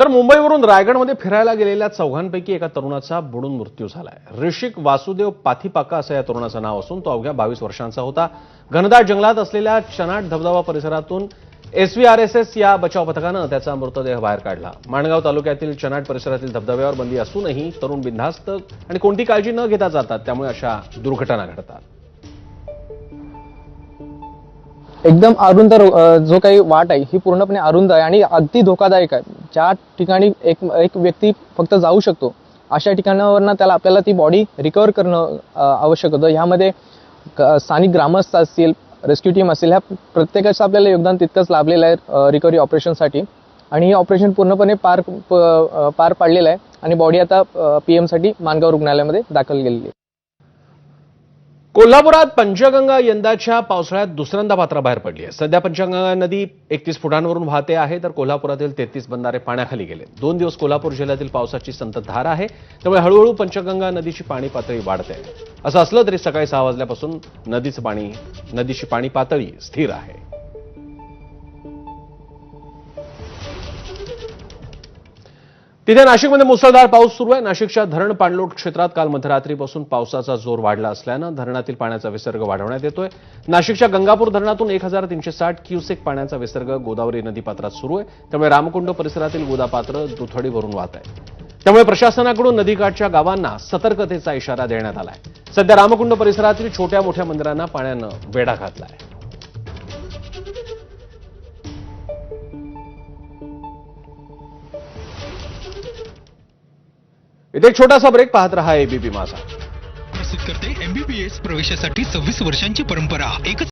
तर मुंबईवरून रायगडमध्ये फिरायला गेलेल्या चौघांपैकी एका तरुणाचा बुडून मृत्यू झालाय. ऋषिक वासुदेव पाथीपाका असं या तरुणाचं नाव असून तो अवघ्या बावीस वर्षांचा होता. घनदाट जंगलात असलेल्या चनाट धबधबा परिसरातून एसव्हीआरएसएस या बचाव पथकानं त्याचा मृतदेह बाहेर काढला. माणगाव तालुक्यातील चनाट परिसरातील धबधब्यावर बंदी असूनही तरुण बिनधास्त आणि कोणती काळजी न घेता जातात त्यामुळे अशा दुर्घटना घडतात. एकदम अरुंद जो काही वाट आहे ही पूर्णपणे अरुंद आहे आणि अगदी धोकादायक आहे. ज्या ठिकाणी एक एक व्यक्ती फक्त जाऊ शकतो अशा ठिकाणावरनं त्याला आपल्याला ती बॉडी रिकवर करणं आवश्यक होतं. ह्यामध्ये क- स्थानिक ग्रामस्थ असतील रेस्क्यू टीम असेल ह्या प्रत्येकाचं आपल्याला योगदान तितकंच लाभलेलं आहे रिकव्हरी ऑपरेशनसाठी आणि हे ऑपरेशन पूर्णपणे पार प- पार पाडलेलं आहे आणि बॉडी आता पी एमसाठी मानगाव रुग्णालयामध्ये दाखल केलेली आहे. कोल्हापुरात पंचगंगा यंदाच्या पावसाळ्यात दुसऱ्यांदा पात्राबाहेर पडली आहे. सध्या पंचगंगा नदी एकतीस फुटांवरून वाहते आहे तर कोल्हापुरातील तेहतीस बंधारे पाण्याखाली गेले. दोन दिवस कोल्हापूर जिल्ह्यातील पावसाची संततधार आहे त्यामुळे हळूहळू पंचगंगा नदीची पाणी पातळी वाढते असं असलं तरी सकाळी सहा वाजल्यापासून नदीचं पाणी नदीची पाणी पातळी स्थिर आहे. तिथे नाशिकमध्ये मुसळधार पाऊस सुरू आहे. नाशिकच्या धरण पाणलोट क्षेत्रात काल मध्यरात्रीपासून पावसाचा जोर वाढला असल्यानं धरणातील पाण्याचा विसर्ग वाढवण्यात येतोय. नाशिकच्या गंगापूर धरणातून एक हजार तीनशे साठ क्युसेक पाण्याचा विसर्ग गोदावरी नदीपात्रात सुरू आहे. त्यामुळे रामकुंड परिसरातील गोदापात्र दुथडी भरून वाहत आहे त्यामुळे प्रशासनाकडून नदीकाठच्या गावांना सतर्कतेचा इशारा देण्यात आलाय. सध्या रामकुंड परिसरातील छोट्या मोठ्या मंदिरांना पाण्यानं वेढा घातलाय. इथे एक छोटासा ब्रेक पाहत रहा एबीपी माझा. प्रस्तुत करते एमबीबीएस प्रवेशासाठी सव्वीस वर्षांची परंपरा. एकच